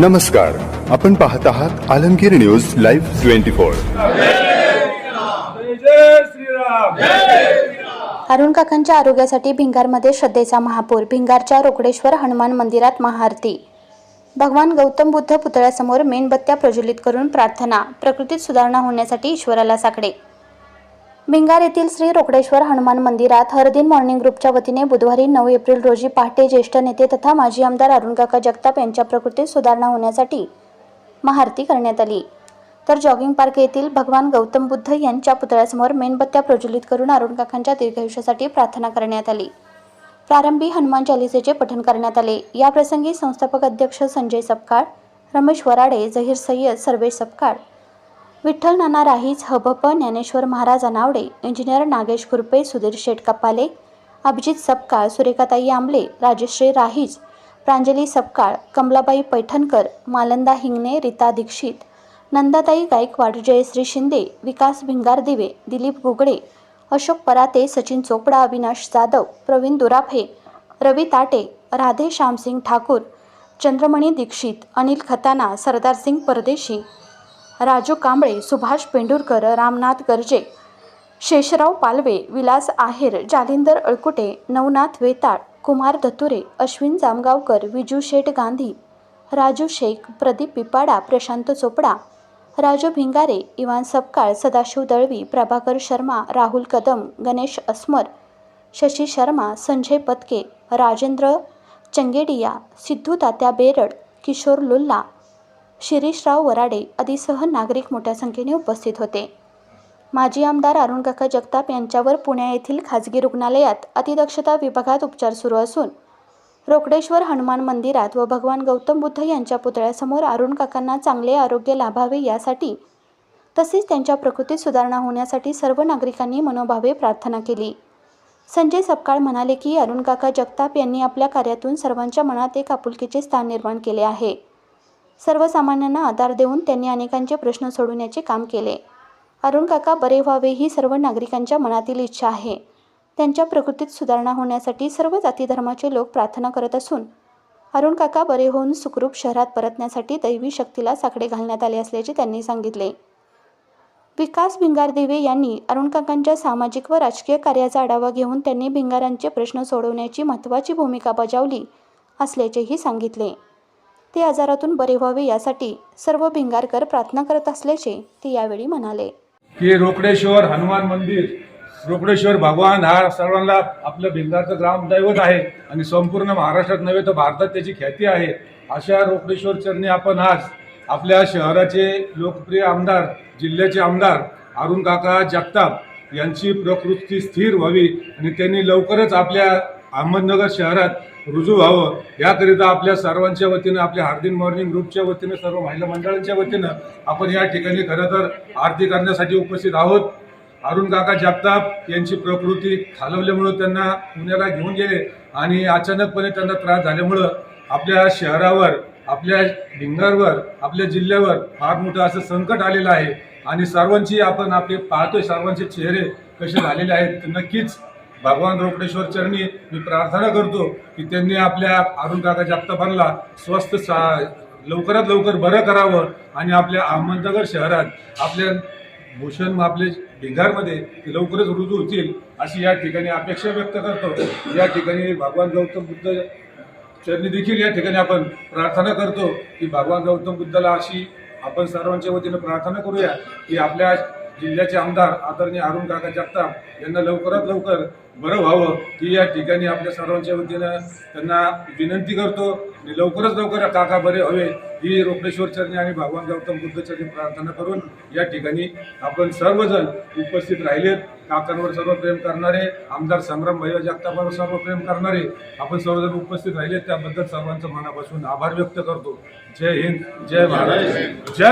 नमस्कार. आपण पाहत आहात Alamgir news live twenty four. Arun काकांच्या आरोग्यासाठी भिंगारमध्ये श्रद्धेचा महापूर भिंगारच्या रोकडेश्वर हनुमान मंदिरात महाआरती. भगवान गौतम बुद्ध पुतळ्यासमोर मेणबत्त्या प्रज्वलित करून प्रार्थना प्रकृतीत सुधारणा होण्यासाठी ईश्वराला साकडे. भिंगार येथील श्री रोकडेश्वर हनुमान मंदिरात हरदिन मॉर्निंग ग्रुपच्या वतीने बुधवारी नऊ एप्रिल रोजी पहाटे ज्येष्ठ नेते तथा माजी आमदार अरुणकाका जगताप यांच्या प्रकृतीत सुधारणा होण्यासाठी महाआरती करण्यात आली. तर जॉगिंग पार्क येथील भगवान गौतम बुद्ध यांच्या पुतळ्यासमोर मेणबत्त्या प्रज्वलित करून अरुणकाकांच्या दीर्घायुष्यासाठी प्रार्थना करण्यात आली. प्रारंभी हनुमान चालिसेचे पठण करण्यात आले. या प्रसंगी संस्थापक अध्यक्ष संजय सपकाळ रमेश वराडे जहीर सय्यद सर्वेश सपकाळ विठ्ठल नाना राहीज हबप ज्ञानेश्वर महाराज अनावडे इंजिनियर नागेश खुरपे सुधीर शेठ कपाले अभिजित सपकाळ सुरेखाताई आंबले राजश्री राहीज प्रांजली सपकाळ कमलाबाई पैठणकर मालंदा हिंगणे रीता दीक्षित नंदाताई गायकवाड जयश्री शिंदे विकास भिंगार दिवे दिलीप गुगडे अशोक पराते सचिन चोपडा अविनाश जाधव प्रवीण दुराफे रवी ताटे राधे श्यामसिंग ठाकूर चंद्रमणी दीक्षित अनिल खताना सरदार सिंग परदेशी राजू कांबळे सुभाष पेंडुरकर रामनाथ गर्जे शेषराव पालवे विलास आहेर जालिंदर अळकुटे नवनाथ वेताळ कुमार दत्तुरे अश्विन जामगावकर विजू शेठ गांधी राजू शेख प्रदीप पिपाडा प्रशांत चोपडा राजू भिंगारे इवान सपकाळ सदाशिव दळवी प्रभाकर शर्मा राहुल कदम गणेश अस्मर शशी शर्मा संजय पत्के राजेंद्र चंगेडिया सिद्धू तात्या बेरड किशोर लुल्ला शिरीषराव वराडे आदीसह नागरिक मोठ्या संख्येने उपस्थित होते. माजी आमदार अरुणकाका जगताप यांच्यावर पुणे येथील खाजगी रुग्णालयात अतिदक्षता विभागात उपचार सुरू असून रोकडेश्वर हनुमान मंदिरात व भगवान गौतम बुद्ध यांच्या पुतळ्यासमोर अरुणकाकांना चांगले आरोग्य लाभावे यासाठी तसेच त्यांच्या प्रकृतीत सुधारणा होण्यासाठी सर्व नागरिकांनी मनोभावे प्रार्थना केली. संजय सपकाळ म्हणाले की अरुणकाका जगताप यांनी आपल्या कार्यातून सर्वांच्या मनात एक आपुलकीचे स्थान निर्माण केले आहे. सर्वसामान्यांना आधार देऊन त्यांनी अनेकांचे प्रश्न सोडवण्याचे काम केले. अरुण काका बरे व्हावे ही सर्व नागरिकांच्या मनातील इच्छा आहे. त्यांच्या प्रकृतीत सुधारणा होण्यासाठी सर्व जाती धर्माचे लोक प्रार्थना करत असून अरुण काका बरे होऊन सुखरूप शहरात परतण्यासाठी दैवी शक्तीला साकडे घालण्यात आले असल्याचे त्यांनी सांगितले. विकास भिंगार दिवे यांनी अरुण काकांच्या सामाजिक व राजकीय कार्याचा आढावा घेऊन त्यांनी भिंगारांचे प्रश्न सोडवण्याची महत्त्वाची भूमिका बजावली असल्याचेही सांगितले. ते आजारातून बरे व्हावे यासाठी सर्व भिंगारकर प्रार्थना करत असल्याचे ते यावेळी म्हणाले. की रोकडेश्वर हनुमान मंदिर रोकडेश्वर भगवान हा सर्वांना आपलं भिंगारचं ग्रामदैवत आहे आणि संपूर्ण महाराष्ट्रात नव्हे तर भारतात त्याची ख्याती आहे. अशा रोकडेश्वर चरणी आपण आज आपल्या शहराचे लोकप्रिय आमदार जिल्ह्याचे आमदार अरुण काका जगताप यांची प्रकृती स्थिर व्हावी आणि त्यांनी लवकरच आपल्या अहमदनगर शहरात रुजू व्हावं. याकरिता आपल्या सर्वांच्या वतीनं आपल्या हार्दिन मॉर्निंग ग्रुपच्या वतीनं सर्व महिला मंडळांच्या वतीनं आपण या ठिकाणी खरं तर आरती करण्यासाठी उपस्थित आहोत. अरुण काका जगताप यांची प्रकृती खालवल्यामुळं त्यांना पुण्याला घेऊन गेले आणि अचानकपणे त्यांना त्रास झाल्यामुळं आपल्या शहरावर आपल्या भिंगारवर आपल्या जिल्ह्यावर फार मोठं असं संकट आलेलं आहे. आणि सर्वांची आपण आपले पाहतोय सर्वांचे चेहरे कसे झालेले आहेत नक्कीच भगवान रोकडेश्वर चरणी मी प्रार्थना करतो की त्यांनी आपल्या अरुण काका जगतापांना स्वस्थ सा लवकरात लवकर बरं करावं आणि आपल्या अहमदनगर शहरात आपल्या भूषण आपले भिंगारमध्ये ते लवकरच रुजू होतील अशी या ठिकाणी अपेक्षा व्यक्त करतो. या ठिकाणी भगवान गौतम बुद्ध चरणी देखील या ठिकाणी आपण प्रार्थना करतो की भगवान गौतम बुद्धाला अशी आपण सर्वांच्या वतीनं प्रार्थना करूया की आपल्या जिल्ह्याचे आमदार आदरणीय अरुण काका जगताप यांना लवकरात लवकर बरं व्हावं ही या ठिकाणी आपल्या सर्वांच्या वतीनं त्यांना विनंती करतो आणि लवकरच लवकर काका बरे व्हावे ही रोकडेश्वर चरणी आणि भगवान गौतम बुद्ध चरणी प्रार्थना करून या ठिकाणी आपण सर्वजण उपस्थित राहिलेत. काकांवर सर्व प्रेम करणारे आमदार संग्राम भैया जगतापावर सर्व प्रेम करणारे आपण सर्वजण उपस्थित राहिलेत. त्याबद्दल सर्वांचं मनापासून आभार व्यक्त करतो. जय हिंद जय महाराज जय